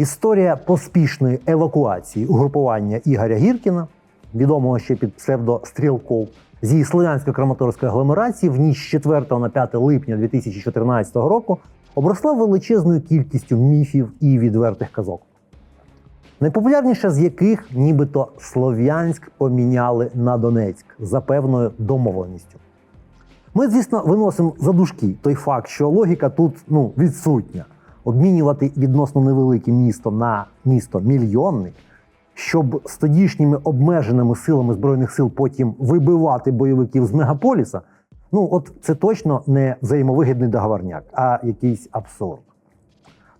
Історія поспішної евакуації угрупування Ігоря Гіркіна, відомого ще під псевдо Стрілков, зі слов'янсько-краматорської агломерації в ніч 4 на 5 липня 2014 року обросла величезною кількістю міфів і відвертих казок. Найпопулярніша з яких нібито Слов'янськ поміняли на Донецьк за певною домовленістю. Ми, звісно, виносимо за дужки той факт, що логіка тут ну, відсутня. Обмінювати відносно невелике місто на місто мільйонник, щоб з тодішніми обмеженими силами Збройних сил потім вибивати бойовиків з мегаполіса. Ну, от це точно не взаємовигідний договорняк, а якийсь абсурд.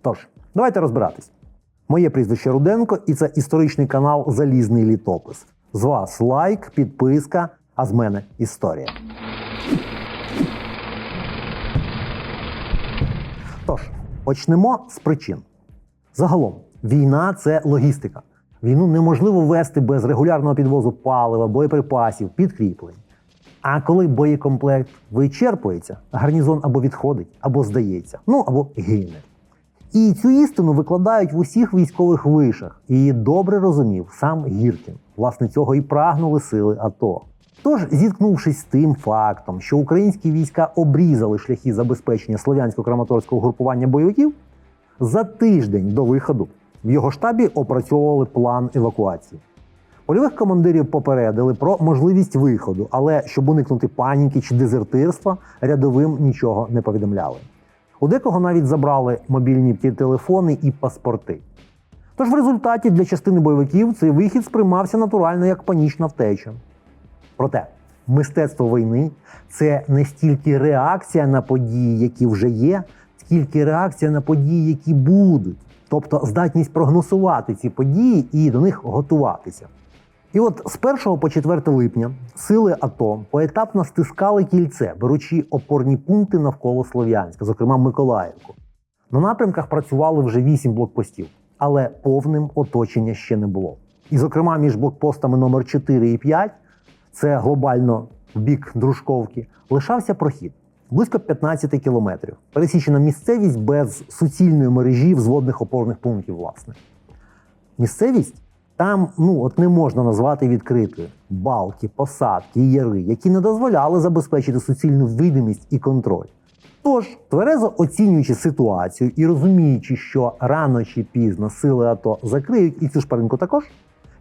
Тож, давайте розбиратись. Моє прізвище Руденко, і це історичний канал Залізний літопис. З вас лайк, підписка, а з мене історія. Тож, почнемо з причин. Загалом, війна це логістика. Війну неможливо вести без регулярного підвозу палива, боєприпасів, підкріплень. А коли боєкомплект вичерпується, гарнізон або відходить, або здається, ну або гине. І цю істину викладають в усіх військових вишах. І добре розумів сам Гіркін. Власне, цього і прагнули сили АТО. Тож, зіткнувшись з тим фактом, що українські війська обрізали шляхи забезпечення слов'янсько-краматорського групування бойовиків, за тиждень до виходу в його штабі опрацьовували план евакуації. Польових командирів попередили про можливість виходу, але щоб уникнути паніки чи дезертирства, рядовим нічого не повідомляли. У декого навіть забрали мобільні телефони і паспорти. Тож в результаті для частини бойовиків цей вихід сприймався натурально як панічна втеча. Проте мистецтво війни це не стільки реакція на події, які вже є, скільки реакція на події, які будуть. Тобто здатність прогнозувати ці події і до них готуватися. І от з 1 по 4 липня сили АТО поетапно стискали кільце, беручи опорні пункти навколо Слов'янська, зокрема Миколаївку. На напрямках працювали вже 8 блокпостів, але повним оточення ще не було. І, зокрема, між блокпостами номер 4 і 5, це глобально в бік Дружковки, лишався прохід близько 15 кілометрів. Пересічена місцевість без суцільної мережі взводних опорних пунктів, власне. Місцевість там ну, от не можна назвати відкритою. Балки, посадки, яри, які не дозволяли забезпечити суцільну видимість і контроль. Тож, тверезо оцінюючи ситуацію і розуміючи, що рано чи пізно сили АТО закриють і цю шпаринку також,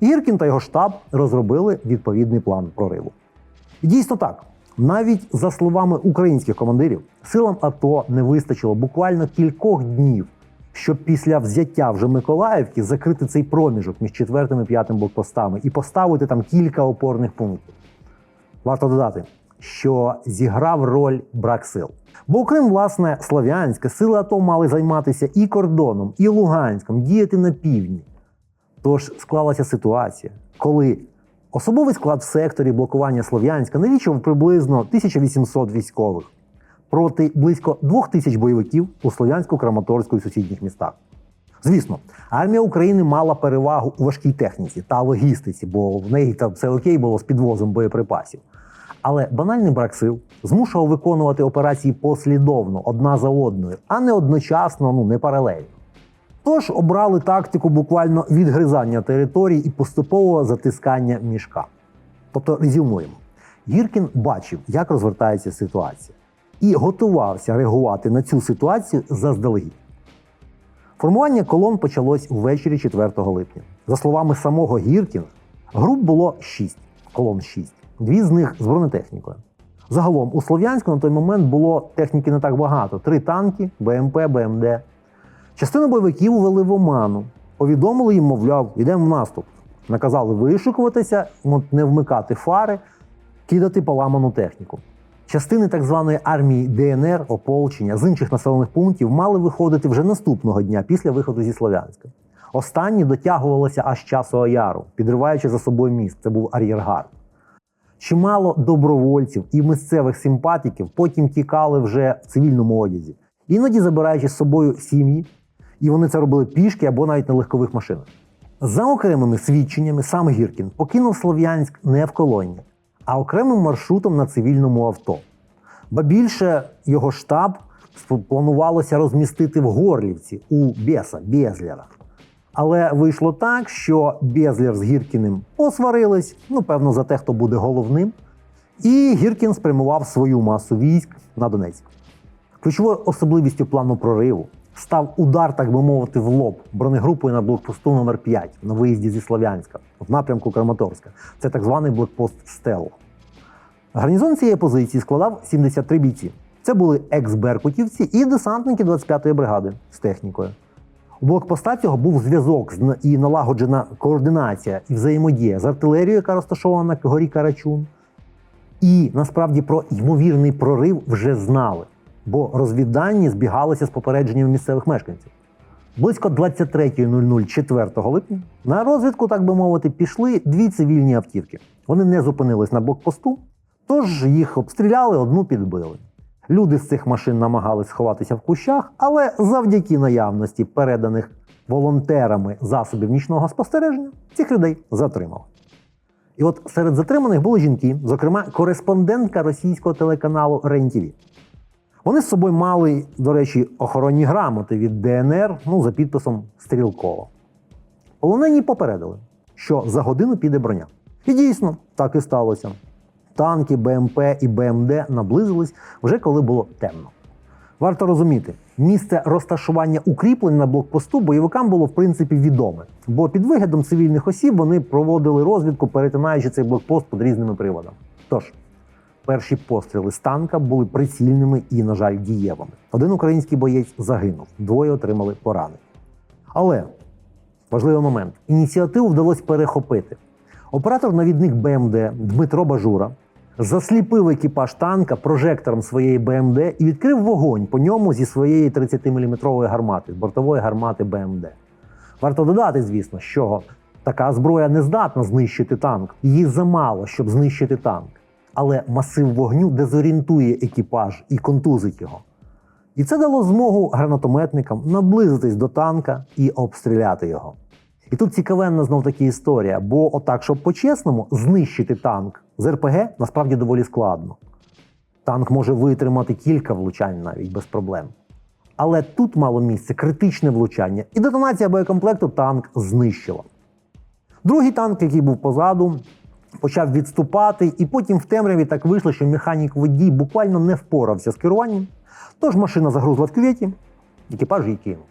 Гіркін та його штаб розробили відповідний план прориву. І дійсно так, навіть за словами українських командирів, силам АТО не вистачило буквально кількох днів, щоб після взяття вже Миколаївки закрити цей проміжок між четвертим і п'ятим блокпостами і поставити там кілька опорних пунктів. Варто додати, що зіграв роль брак сил. Бо окрім власне Слов'янська, сили АТО мали займатися і кордоном, і Луганськом, діяти на півдні. Тож склалася ситуація, коли особовий склад в секторі блокування Слов'янська налічував приблизно 1800 військових проти близько 2000 бойовиків у Слов'янську, Краматорську і сусідніх містах. Звісно, армія України мала перевагу у важкій техніці та логістиці, бо в неї там все окей було з підвозом боєприпасів. Але банальний брак сил змушував виконувати операції послідовно одна за одною, а не одночасно, ну не паралельно. Тож обрали тактику буквально відгризання територій і поступового затискання мішка. Тобто резюмуємо. Гіркін бачив, як розвертається ситуація, і готувався реагувати на цю ситуацію заздалегідь. Формування колон почалось ввечері 4 липня. За словами самого Гіркіна, груп було 6, колон 6, дві з них з бронетехнікою. Загалом у Слов'янську на той момент було техніки не так багато: три танки, БМП, БМД. Частину бойовиків увели в оману, повідомили їм, мовляв, йдемо в наступ. Наказали вишукуватися, не вмикати фари, кидати поламану техніку. Частини так званої армії ДНР, ополчення з інших населених пунктів мали виходити вже наступного дня після виходу зі Слов'янська. Останні дотягувалися аж часу Аяру, підриваючи за собою міст. Це був ар'єргард. Чимало добровольців і місцевих симпатиків потім тікали вже в цивільному одязі, іноді забираючи з собою сім'ї, і вони це робили пішки або навіть на легкових машинах. За окремими свідченнями, сам Гіркін покинув Слов'янськ не в колоні, а окремим маршрутом на цивільному авто. Ба більше його штаб планувалося розмістити в Горлівці у Беса Безлера. Але вийшло так, що Безлєр з Гіркіним посварились, ну, певно, за те, хто буде головним. І Гіркін спрямував свою масу військ на Донецьк. Ключовою особливістю плану прориву став удар, так би мовити, в лоб бронегрупою на блокпосту номер 5 на виїзді зі Слов'янська в напрямку Краматорська. Це так званий блокпост Стело. Гарнізон цієї позиції складав 73 бійці. Це були екс-беркутівці і десантники 25-ї бригади з технікою. У блокпоста цього був зв'язок і налагоджена координація і взаємодія з артилерією, яка розташована на горі Карачун. І насправді про ймовірний прорив вже знали, бо розвіддані збігалися з попередженнями місцевих мешканців. Близько 23.00 4 липня на розвідку, так би мовити, пішли дві цивільні автівки. Вони не зупинились на блокпосту, тож їх обстріляли, одну підбили. Люди з цих машин намагались сховатися в кущах, але завдяки наявності переданих волонтерами засобів нічного спостереження цих людей затримали. І от серед затриманих були жінки, зокрема кореспондентка російського телеканалу РЕН-ТІВІ. Вони з собою мали, до речі, охоронні грамоти від ДНР ну, за підписом Стрілкова. Полонені попередили, що за годину піде броня. І дійсно, так і сталося. Танки, БМП і БМД наблизились вже коли було темно. Варто розуміти, місце розташування укріплень на блокпосту бойовикам було в принципі відоме, бо під виглядом цивільних осіб вони проводили розвідку, перетинаючи цей блокпост під різними приводами. Тож, перші постріли з танка були прицільними і, на жаль, дієвими. Один український боєць загинув, двоє отримали поранення. Але важливий момент: ініціативу вдалося перехопити. Оператор-навідник БМД Дмитро Бажура засліпив екіпаж танка прожектором своєї БМД і відкрив вогонь по ньому зі своєї 30-мм гармати, бортової гармати БМД. Варто додати, звісно, що така зброя не здатна знищити танк. Її замало, щоб знищити танк. Але масив вогню дезорієнтує екіпаж і контузить його. І це дало змогу гранатометникам наблизитись до танка і обстріляти його. І тут цікавенна знов таки історія, бо отак, щоб по-чесному, знищити танк з РПГ насправді доволі складно. Танк може витримати кілька влучань навіть без проблем. Але тут мало місце критичне влучання, і детонація боєкомплекту танк знищила. Другий танк, який був позаду, почав відступати, і потім в темряві так вийшло, що механік водій буквально не впорався з керуванням. Тож машина загрузла в кюветі, екіпаж її кинув.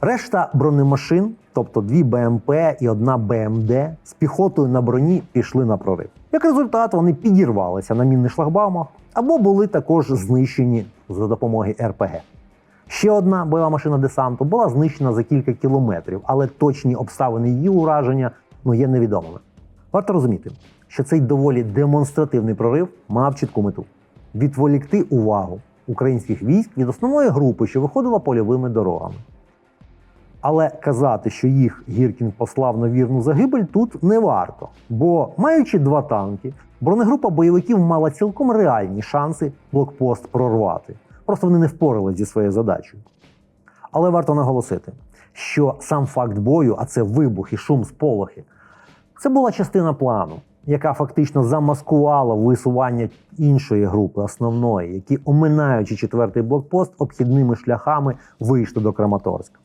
Решта бронемашин, тобто дві БМП і одна БМД, з піхотою на броні пішли на прорив. Як результат, вони підірвалися на мінних шлагбаумах або були також знищені за допомогою РПГ. Ще одна бойова машина десанту була знищена за кілька кілометрів, але точні обставини її ураження ну, є невідомими. Варто розуміти, що цей доволі демонстративний прорив мав чітку мету відволікти увагу українських військ від основної групи, що виходила польовими дорогами. Але казати, що їх Гіркін послав на вірну загибель, тут не варто. Бо, маючи два танки, бронегрупа бойовиків мала цілком реальні шанси блокпост прорвати. Просто вони не впоралися зі своєю задачею. Але варто наголосити, що сам факт бою, а це вибух і шум сполохи, це була частина плану, яка фактично замаскувала висування іншої групи, основної, які, оминаючи четвертий блокпост, обхідними шляхами вийшли до Краматорська.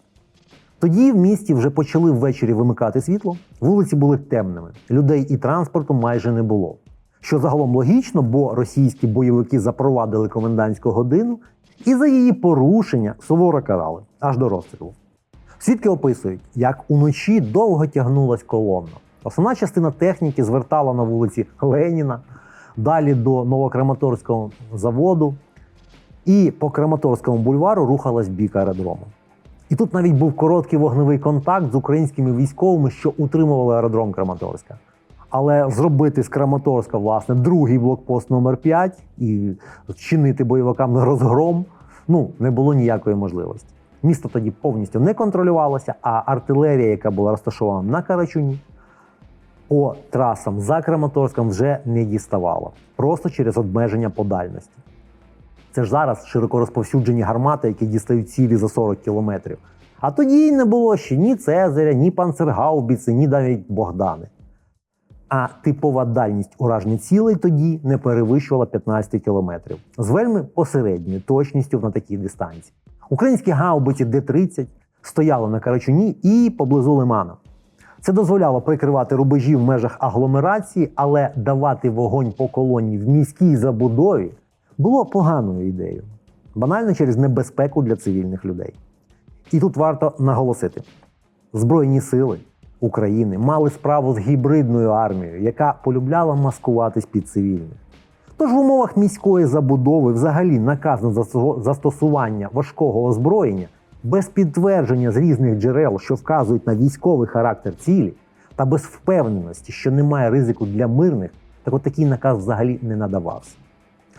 Тоді в місті вже почали ввечері вимикати світло, вулиці були темними, людей і транспорту майже не було. Що загалом логічно, бо російські бойовики запровадили комендантську годину і за її порушення суворо карали аж до розстрілу. Свідки описують, як уночі довго тягнулась колона. Основна частина техніки звертала на вулиці Леніна, далі до Новокраматорського заводу, і по Краматорському бульвару рухалась бік аеродрому. І тут навіть був короткий вогневий контакт з українськими військовими, що утримували аеродром Краматорська. Але зробити з Краматорська, власне, другий блокпост номер 5 і чинити бойовикам розгром ну, не було ніякої можливості. Місто тоді повністю не контролювалося, а артилерія, яка була розташована на Карачуні, по трасам за Краматорськом вже не діставала, просто через обмеження по дальності. Це ж зараз широко розповсюджені гармати, які дістають цілі за 40 кілометрів. А тоді не було ще ні Цезаря, ні панцергаубіци, ні навіть Богдани. А типова дальність ураження цілей тоді не перевищувала 15 кілометрів з вельми посередньою точністю на такій дистанції. Українські гаубиці Д-30 стояли на Карачуні і поблизу Лимана. Це дозволяло прикривати рубежі в межах агломерації, але давати вогонь по колонії в міській забудові було поганою ідеєю, банально через небезпеку для цивільних людей. І тут варто наголосити: Збройні сили України мали справу з гібридною армією, яка полюбляла маскуватись під цивільних. Тож в умовах міської забудови взагалі наказ на застосування важкого озброєння без підтвердження з різних джерел, що вказують на військовий характер цілі, та без впевненості, що немає ризику для мирних, так от такий наказ взагалі не надавався.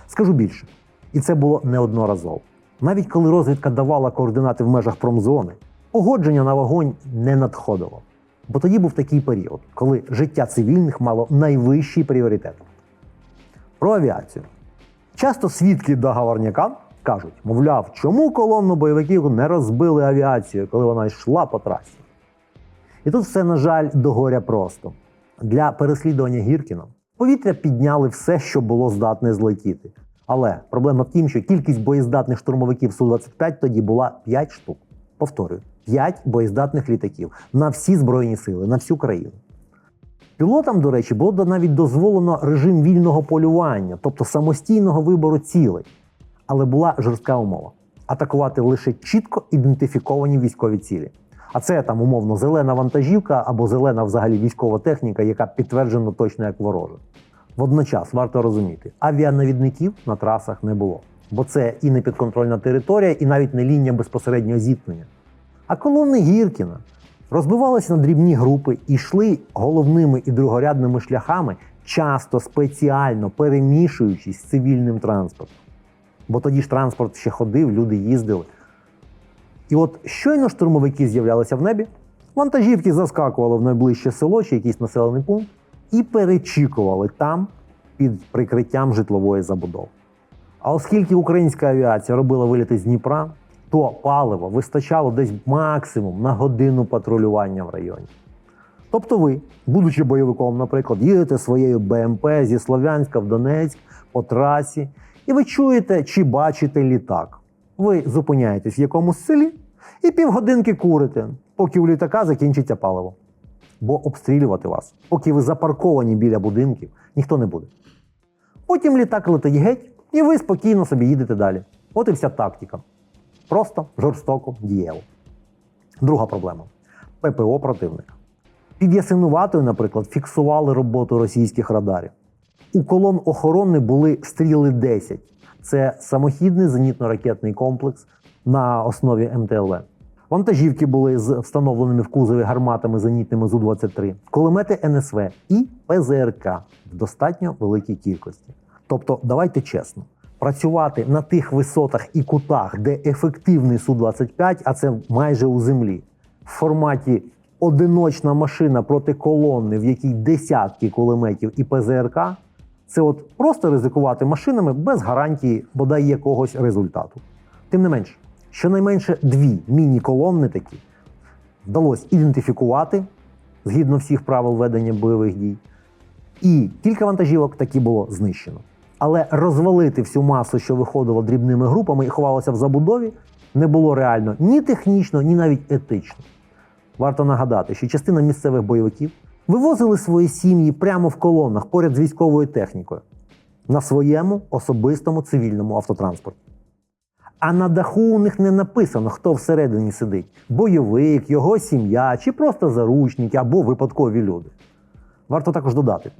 Скажу більше, і це було неодноразово. Навіть коли розвідка давала координати в межах промзони, погодження на вогонь не надходило. Бо тоді був такий період, коли життя цивільних мало найвищий пріоритет. Про авіацію. Часто свідки договорняка кажуть, мовляв, чому колонну бойовиків не розбили авіацію, коли вона йшла по трасі. І тут все, на жаль, до горя просто. Для переслідування Гіркіна повітря підняли все, що було здатне злетіти. Але проблема в тім, що кількість боєздатних штурмовиків Су-25 тоді була 5 штук. Повторюю, 5 боєздатних літаків на всі збройні сили, на всю країну. Пілотам, до речі, було навіть дозволено режим вільного полювання, тобто самостійного вибору цілей. Але була жорстка умова атакувати лише чітко ідентифіковані військові цілі. А це там умовно зелена вантажівка або зелена взагалі військова техніка, яка підтверджено точно як ворожа. Водночас варто розуміти, авіанавідників на трасах не було, бо це і не підконтрольна територія, і навіть не лінія безпосереднього зіткнення. А колони Гіркіна розбивалися на дрібні групи і йшли головними і другорядними шляхами, часто спеціально перемішуючись з цивільним транспортом. Бо тоді ж транспорт ще ходив, люди їздили. І от щойно штурмовики з'являлися в небі, вантажівки заскакували в найближче село чи якийсь населений пункт і перечікували там під прикриттям житлової забудови. А оскільки українська авіація робила виліти з Дніпра, то паливо вистачало десь максимум на годину патрулювання в районі. Тобто ви, будучи бойовиком, наприклад, їдете своєю БМП зі Слов'янська в Донецьк по трасі, і ви чуєте чи бачите літак. Ви зупиняєтесь в якомусь селі і півгодинки курите, поки у літака закінчиться паливо. Бо обстрілювати вас, поки ви запарковані біля будинків, ніхто не буде. Потім літак летить геть, і ви спокійно собі їдете далі. От і вся тактика. Просто жорстоко дієво. Друга проблема ППО противника. Під Ясинуватою, наприклад, фіксували роботу російських радарів. У колон охорони були стріли 10. Це самохідний зенітно-ракетний комплекс на основі МТЛ. Вантажівки були з встановленими в кузові гарматами зенітними Зу-23, кулемети НСВ і ПЗРК в достатньо великій кількості. Тобто, давайте чесно, працювати на тих висотах і кутах, де ефективний Су-25, а це майже у землі, в форматі одиночна машина проти колони, в якій десятки кулеметів і ПЗРК, це от просто ризикувати машинами без гарантії бодай якогось результату. Тим не менш, щонайменше дві міні-колонни такі вдалося ідентифікувати згідно всіх правил ведення бойових дій, і кілька вантажівок таки було знищено. Але розвалити всю масу, що виходило дрібними групами і ховалося в забудові, не було реально ні технічно, ні навіть етично. Варто нагадати, що частина місцевих бойовиків вивозили свої сім'ї прямо в колонах поряд з військовою технікою на своєму особистому цивільному автотранспорті. А на даху у них не написано, хто всередині сидить: бойовик, його сім'я, чи просто заручники або випадкові люди. Варто також додати,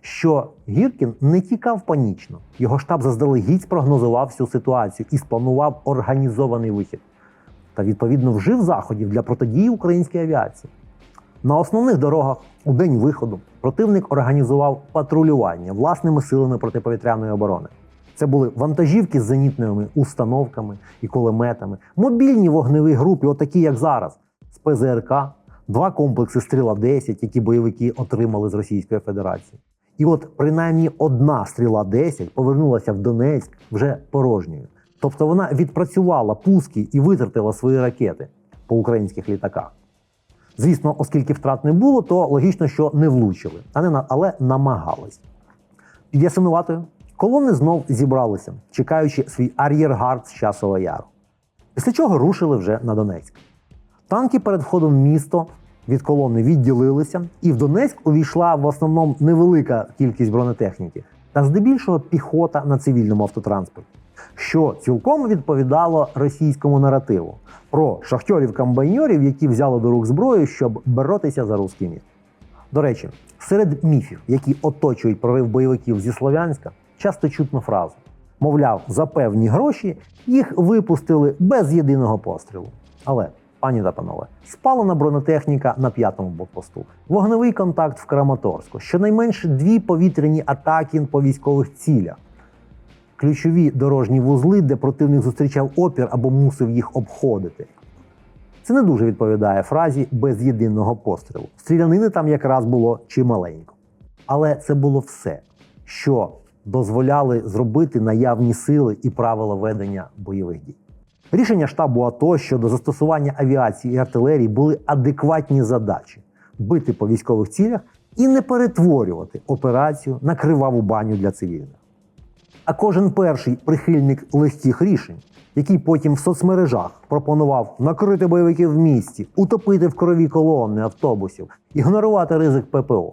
що Гіркін не тікав панічно. Його штаб заздалегідь спрогнозував всю ситуацію і спланував організований вихід. Та відповідно вжив заходів для протидії українській авіації. На основних дорогах у день виходу противник організував патрулювання власними силами протиповітряної оборони. Це були вантажівки з зенітними установками і кулеметами, мобільні вогневі групи, отакі як зараз, з ПЗРК, два комплекси стріла 10, які бойовики отримали з Російської Федерації. І от принаймні одна стріла 10 повернулася в Донецьк вже порожньою. Тобто вона відпрацювала пуски і витратила свої ракети по українських літаках. Звісно, оскільки втрат не було, то логічно, що не влучили, а не але намагались. Під Ясинуватою колони знов зібралися, чекаючи свій ар'єргард з часового яру. Після чого рушили вже на Донецьк. Танки перед входом в місто від колони відділилися, і в Донецьк увійшла в основному невелика кількість бронетехніки, та здебільшого піхота на цивільному автотранспорті, що цілком відповідало російському наративу. Про шахтьорів-комбайньорів, які взяли до рук зброю, щоб боротися за русський мір. До речі, серед міфів, які оточують прорив бойовиків зі Слов'янська, часто чутно фразу: мовляв, за певні гроші їх випустили без єдиного пострілу. Але, пані та панове, спалена бронетехніка на п'ятому блокпосту, вогневий контакт в Краматорську, щонайменше дві повітряні атаки по військових цілях, ключові дорожні вузли, де противник зустрічав опір або мусив їх обходити. Це не дуже відповідає фразі без єдиного пострілу. Стрілянини там якраз було чималенько. Але це було все, що дозволяли зробити наявні сили і правила ведення бойових дій. Рішення штабу АТО щодо застосування авіації і артилерії були адекватні задачі бити по військових цілях і не перетворювати операцію на криваву баню для цивільних. А кожен перший прихильник легких рішень, який потім в соцмережах пропонував накрити бойовиків в місті, утопити в крові колони автобусів, ігнорувати ризик ППО.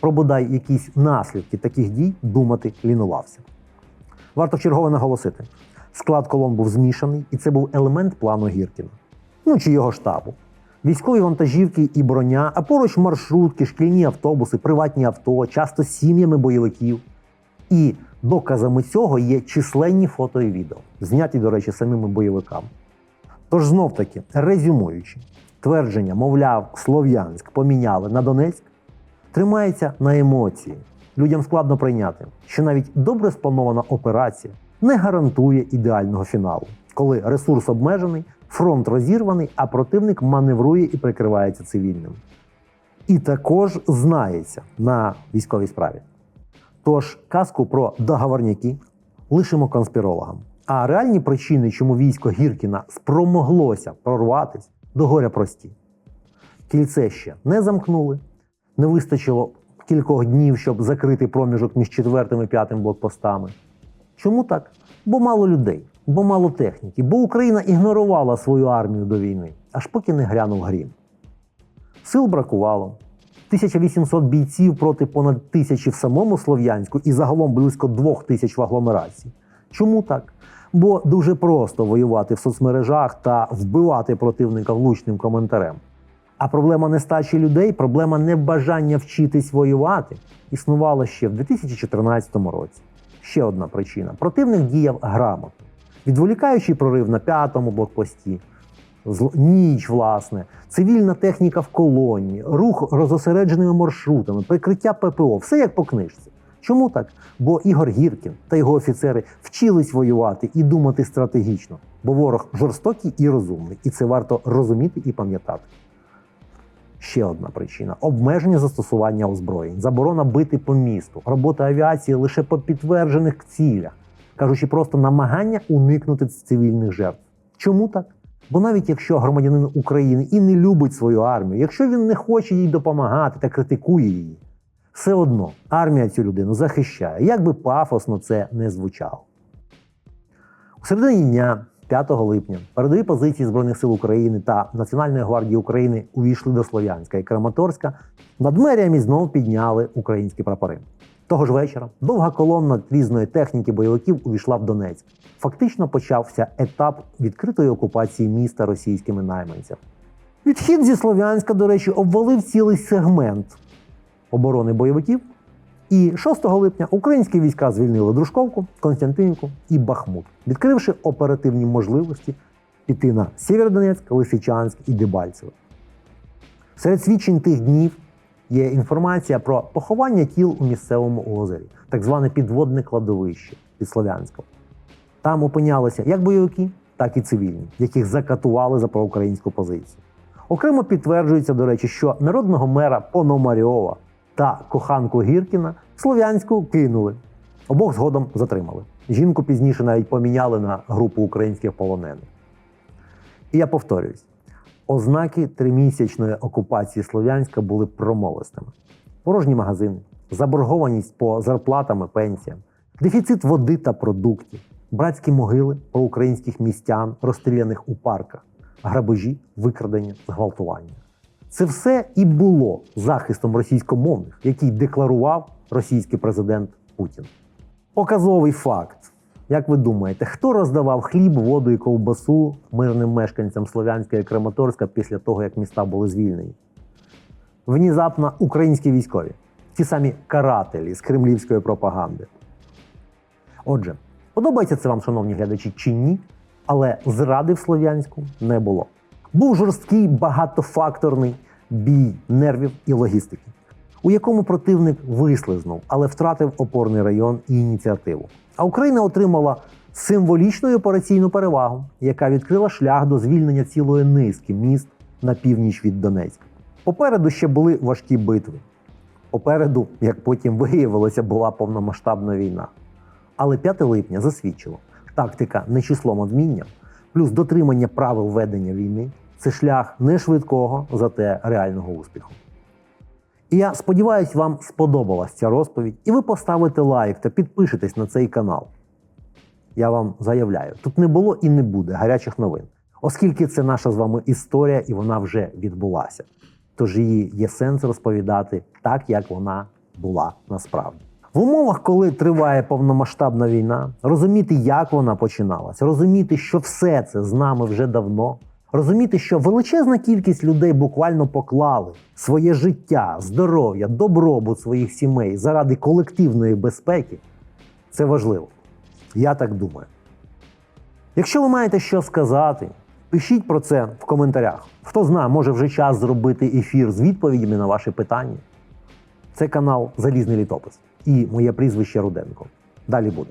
Про бодай якісь наслідки таких дій думати лінувався. Варто чергове наголосити: склад колон був змішаний, і це був елемент плану Гіркіна. Ну чи його штабу. Військові вантажівки і броня, а поруч маршрутки, шкільні автобуси, приватні авто, часто сім'ями бойовиків. І доказами цього є численні фото і відео, зняті, до речі, самими бойовиками. Тож знов таки, резюмуючи, твердження, мовляв, Слов'янськ поміняли на Донецьк, тримається на емоції. Людям складно прийняти, що навіть добре спланована операція не гарантує ідеального фіналу, коли ресурс обмежений, фронт розірваний, а противник маневрує і прикривається цивільним. І також знається на військовій справі. Тож казку про договорняки лишимо конспірологам. А реальні причини, чому військо Гіркіна спромоглося прорватися, до горя прості. Кільце ще не замкнули, не вистачило кількох днів, щоб закрити проміжок між четвертим і п'ятим блокпостами. Чому так? Бо мало людей, бо мало техніки, бо Україна ігнорувала свою армію до війни, аж поки не грянув грім. Сил бракувало. 1800 бійців проти понад тисячі в самому Слов'янську і загалом близько двох тисяч в агломерації. Чому так? Бо дуже просто воювати в соцмережах та вбивати противника влучним коментарем. А проблема нестачі людей, проблема небажання вчитись воювати існувала ще в 2014 році. Ще одна причина: противник діяв грамотно, відволікаючи прорив на п'ятому блокпості, ніч, власне, цивільна техніка в колоні, рух розосередженими маршрутами, прикриття ППО, все як по книжці. Чому так? Бо Ігор Гіркін та його офіцери вчились воювати і думати стратегічно, бо ворог жорстокий і розумний, і це варто розуміти і пам'ятати. Ще одна причина обмеження застосування озброєнь, заборона бити по місту, робота авіації лише по підтверджених цілях, кажучи, просто намагання уникнути цивільних жертв. Чому так? Бо навіть якщо громадянин України і не любить свою армію, якщо він не хоче їй допомагати та критикує її, все одно армія цю людину захищає, як би пафосно це не звучало. У середині дня, 5 липня, передові позиції Збройних сил України та Національної гвардії України увійшли до Слов'янська і Краматорська. Над меріями знову підняли українські прапори. Того ж вечора довга колонна різної техніки бойовиків увійшла в Донецьк. Фактично почався етап відкритої окупації міста російськими найманцями. Відхід зі Слов'янська, до речі, обвалив цілий сегмент оборони бойовиків. І 6 липня українські війська звільнили Дружковку, Константинівку і Бахмут, відкривши оперативні можливості піти на Сєвєродонецьк, Лисичанськ і Дебальцеве. Серед свідчень тих днів є інформація про поховання тіл у місцевому озері, так зване підводне кладовище під Слов'янськом. Там опинялися як бойовики, так і цивільні, яких закатували за проукраїнську позицію. Окремо підтверджується, до речі, що народного мера Пономарьова та коханку Гіркіна Слов'янську кинули. Обох згодом затримали. Жінку пізніше навіть поміняли на групу українських полонених. І я повторююсь: ознаки тримісячної окупації Слов'янська були промовистими: порожні магазини, заборгованість по зарплатам і пенсіям, дефіцит води та продуктів, братські могили проукраїнських містян, розстріляних у парках, грабежі, викрадення, зґвалтування. Це все і було захистом російськомовних, який декларував російський президент Путін. Показовий факт. Як ви думаєте, хто роздавав хліб, воду і ковбасу мирним мешканцям Слов'янська і Краматорська після того, як міста були звільнені? Внезапно українські військові, ті самі карателі з кремлівської пропаганди. Отже, подобається це вам, шановні глядачі, чи ні, але зради в Слов'янську не було. Був жорсткий багатофакторний бій нервів і логістики, у якому противник вислизнув, але втратив опорний район і ініціативу. А Україна отримала символічну операційну перевагу, яка відкрила шлях до звільнення цілої низки міст на північ від Донецька. Попереду ще були важкі битви. Попереду, як потім виявилося, була повномасштабна війна. Але 5 липня засвідчило, тактика не числом одміння, плюс дотримання правил ведення війни це шлях не швидкого, зате реального успіху. І я сподіваюся, вам сподобалась ця розповідь, і ви поставите лайк та підпишетесь на цей канал. Я вам заявляю, тут не було і не буде гарячих новин, оскільки це наша з вами історія і вона вже відбулася. Тож її є сенс розповідати так, як вона була насправді. В умовах, коли триває повномасштабна війна, розуміти, як вона починалася, розуміти, що все це з нами вже давно, розуміти, що величезна кількість людей буквально поклали своє життя, здоров'я, добробут своїх сімей заради колективної безпеки, це важливо. Я так думаю. Якщо ви маєте що сказати, пишіть про це в коментарях. Хто знає, може вже час зробити ефір з відповідями на ваші питання. Це канал Залізний літопис і моє прізвище Руденко. Далі буде.